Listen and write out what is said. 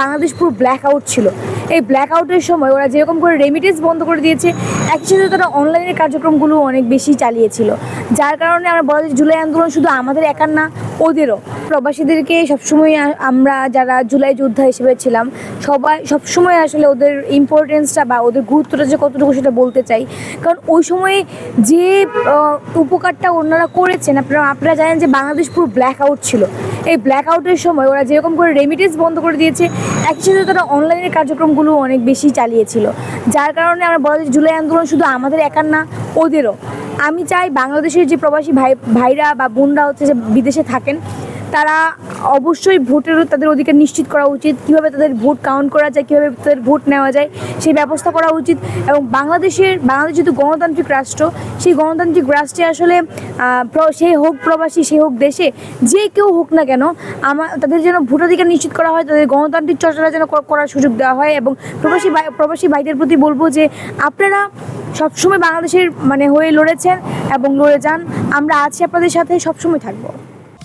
বাংলাদেশ পুরো black out ছিল। এই ব্ল্যাক আউটের সময় ওরা যেরকম করে রেমিটেন্স বন্ধ করে দিয়েছে, একই সাথে তারা অনলাইনের কার্যক্রমগুলো অনেক বেশি চালিয়েছিল। যার কারণে আমরা বলা যায় জুলাই আন্দোলন শুধু আমাদের একার না ওদেরও। প্রবাসীদেরকে সবসময় আমরা যারা জুলাই যোদ্ধা হিসেবে ছিলাম, সবাই সবসময় আসলে ওদের ইম্পর্টেন্সটা বা ওদের গুরুত্বটা যে কতটুকু সেটা বলতে চাই। কারণ ওই সময়ে যে উপকারটা ওনারা করেছেন, আপনারা আপনারা জানেন যে বাংলাদেশ পুরো ব্ল্যাক আউট ছিল। এই ব্ল্যাক আউটের সময় ওরা যেরকম করে রেমিটেন্স বন্ধ করে দিয়েছে একই সাথে তারা অনলাইনের কার্যক্রমগুলো অনেক বেশি চালিয়েছিল। যার কারণে আমরা বলা যায় জুলাই আন্দোলন শুধু আমাদের একার না, ওদেরও। আমি চাই বাংলাদেশের যে প্রবাসী ভাই ভাইরা বা বোনরা হচ্ছে যে বিদেশে থাকেন তারা অবশ্যই ভোটের তাদের অধিকার নিশ্চিত করা উচিত। কীভাবে তাদের ভোট কাউন্ট করা যায়, কীভাবে তাদের ভোট নেওয়া যায়, সেই ব্যবস্থা করা উচিত। এবং বাংলাদেশের, বাংলাদেশ যেহেতু গণতান্ত্রিক রাষ্ট্র, সেই গণতান্ত্রিক রাষ্ট্রে আসলে সে হোক প্রবাসী, সে হোক দেশে, যে কেউ হোক না কেন আমার তাদের যেন ভোটাধিকার নিশ্চিত করা হয়, তাদের গণতান্ত্রিক চর্চাটা যেন করার সুযোগ দেওয়া হয়। এবং প্রবাসী প্রবাসী ভাইদের প্রতি বলব যে, আপনারা সবসময় বাংলাদেশের মানে হয়ে লড়েছেন এবং লড়ে যান। আমরা আছি আপনাদের সাথে, সবসময় থাকব।